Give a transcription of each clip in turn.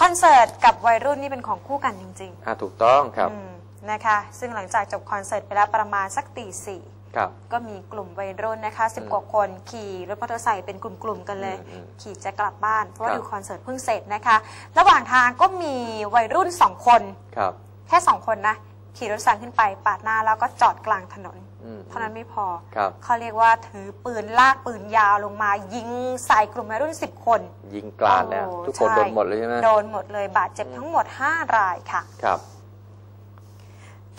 คอนเสิร์ตกับวัยรุ่นนี่เป็นของคู่กันจริงอ่าถูกต้องครับๆอืมนะคะ ซึ่งหลังจากจบคอนเสิร์ตไปแล้วประมาณสักตีสี่ครับ ก็มีกลุ่มวัยรุ่นนะคะสิบอืมกว่าคนขี่รถมอเตอร์ไซค์เป็นกลุ่มๆกันเลย อืมอืมขี่จะกลับบ้านเพราะว่าครับ ดูคอนเสิร์ตเพิ่งเสร็จนะคะ ระหว่างทางก็มีวัยรุ่นสองคน ครับ แค่สองคนนะ ขี่รถสั่งขึ้นไปปาดหน้าแล้วก็จอดกลางถนน อืม เท่านั้นไม่พอ ครับ เขาเรียกว่าถือปืนลากปืนยาวลงมายิงใส่กลุ่มวัยรุ่น 10 คนยิงกลาดแล้ว โอ้ทุกคนใช่โดนหมดเลยใช่ไหมโดนหมดเลยบาดเจ็บทั้งหมด 5 รายค่ะ ครับ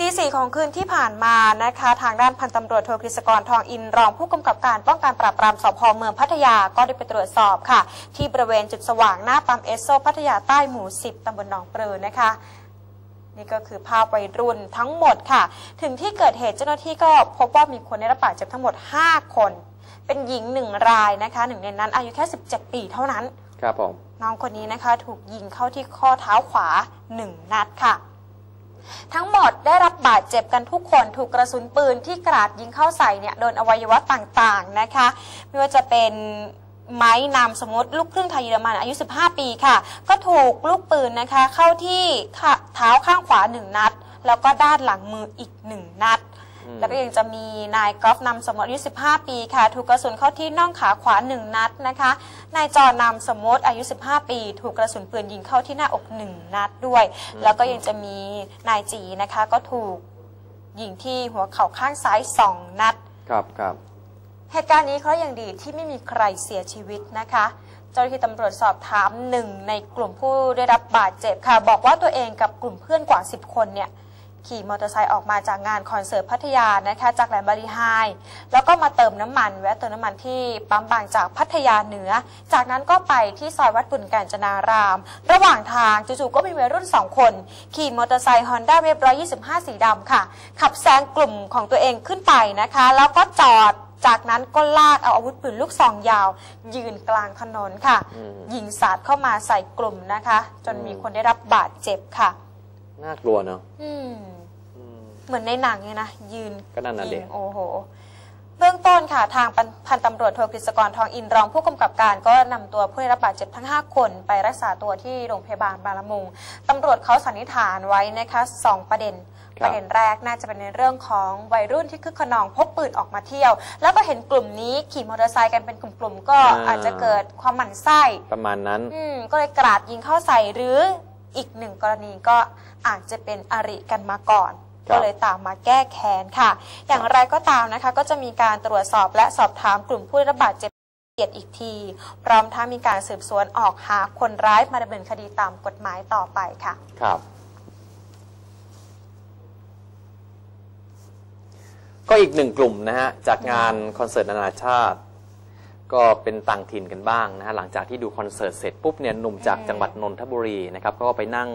ตีสี่ของคืนที่ผ่านมานะคะ ทางด้านพันตำรวจโทกฤษกรทองอินรองผู้กำกับการป้องกันปราบปรามสพเมืองพัทยาก็ได้ไปตรวจสอบค่ะ ที่บริเวณจุดสว่างหน้าปั๊มเอสโซพัทยาใต้หมู่ 10ตำบลหนองปลือนะคะ นี่ก็คือภาพวัยรุ่นทั้งหมดค่ะ ถึงที่เกิดเหตุเจ้าหน้าที่ก็พบว่ามีคนได้รับบาดเจ็บทั้งหมด 5 คน เป็นหญิงหนึ่งรายนะคะหนึ่งในนั้นอายุแค่ 17 ปีเท่านั้น ครับผม น้องคนนี้นะคะถูกยิงเข้าที่ข้อเท้าขวา 1 นัดค่ะ ทั้งหมดได้รับบาดเจ็บกันทุกคนถูกกระสุนปืนที่กราดยิงเข้าใส่เนี่ยโดนอวัยวะต่างๆนะคะ ไม่ว่าจะเป็นไม้นามสมมติลูกครึ่งไทยเยอรมันอายุ 15 ปีค่ะ ก็ถูกลูกปืนนะคะ เข้าที่ขา เท้าข้างขวา 1 นัด แล้วก็ด้านหลังมืออีก 1 นัดอืมแล้วก็ยังจะมีนายกอล์ฟนำสมมติอายุ 15 ปีค่ะ ถูกกระสุนเข้าที่น่องขาขวา 1 นัดนะคะนายจอนำสมมติอายุ 15 ปี ถูกกระสุนปืนยิงเข้าที่หน้าอก 1 นัดด้วย แล้วก็ยังจะมีนายจีนะคะ ก็ถูกยิงที่หัวเข่าข้างซ้าย 2 นัด ครับครับเหตุการณ์นี้เขายังดีที่ไม่มีใครเสียชีวิตนะคะเจ้าหน้าที่ตำรวจสอบถามหนึ่งในกลุ่มผู้ได้รับบาดเจ็บค่ะ บอกว่าตัวเองกับกลุ่มเพื่อนกว่า 10 คนเนี่ยขี่มอเตอร์ไซค์ออกมาจากงานคอนเสิร์ตพัทยานะคะจากแหลมบารีไฮแล้วก็มาเติมน้ำมันแวะเติมน้ำมันที่ปั๊มบางจากพัทยาเหนือ จากนั้นก็ไปที่ซอยวัดบุญกาญจนาราม ระหว่างทางจู่ๆก็มีวัยรุ่น 2 คน ขี่มอเตอร์ไซค์ฮอนด้าเวฟ125สีดำค่ะ ขับแซงกลุ่มของตัวเองขึ้นไปนะคะ แล้วก็จอด จากนั้นก็ลากเอาอาวุธปืนลูกซองยาว ยืนกลางถนนค่ะ อืม ยิงสาดเข้ามาใส่กลุ่มนะคะ จนมีคนได้รับบาดเจ็บค่ะ น่ากลัวเนาะอืม อืม เหมือนในหนังเลยนะ ยืนก็นั่นน่ะดิ ยิงโอ้โห เบื้องต้นค่ะ ทางพันพันตำรวจโทกฤษกรทองอินรองผู้กำกับการก็นำตัวผู้ได้รับบาดเจ็บทั้ง 5 คนไปรักษาตัวที่โรงพยาบาลบางละมุงตำรวจเขาสันนิษฐานไว้นะคะสองประเด็นครับประเด็นแรกน่าจะเป็นในเรื่องของวัยรุ่นที่คึกขนองพกปืนออกมาเที่ยว แล้วก็เห็นกลุ่มนี้ขี่มอเตอร์ไซค์กันเป็นกลุ่มๆก็อาจจะเกิดความหมั่นไส้ประมาณนั้นอืมก็เลยกราดยิงเข้าใส่หรืออีกหนึ่งกรณีก็อาจจะเป็นอริกันมาก่อนครับ ก็เลยตามมาแก้แค้นค่ะ อย่างไรก็ตามนะคะ ก็จะมีการตรวจสอบและสอบถามกลุ่มผู้ได้รับบาดเจ็บละเอียดอีกที พร้อมทั้งมีการสืบสวนออกหาคนร้ายมาดำเนินคดีตามกฎหมายต่อไปค่ะ ครับ ก็อีกหนึ่งกลุ่มนะฮะ จากงานคอนเสิร์ตนานาชาติ ก็เป็นต่างถิ่นกันบ้างนะฮะ หลังจากที่ดูคอนเสิร์ตเสร็จปุ๊บเนี่ยหนุ่มจากอืมจังหวัดนนทบุรีนะครับ ก็ไปนั่ง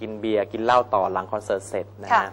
กินเบียร์กินเหล้าต่อหลังคอนเสิร์ตเสร็จนะค่ะ ฮะ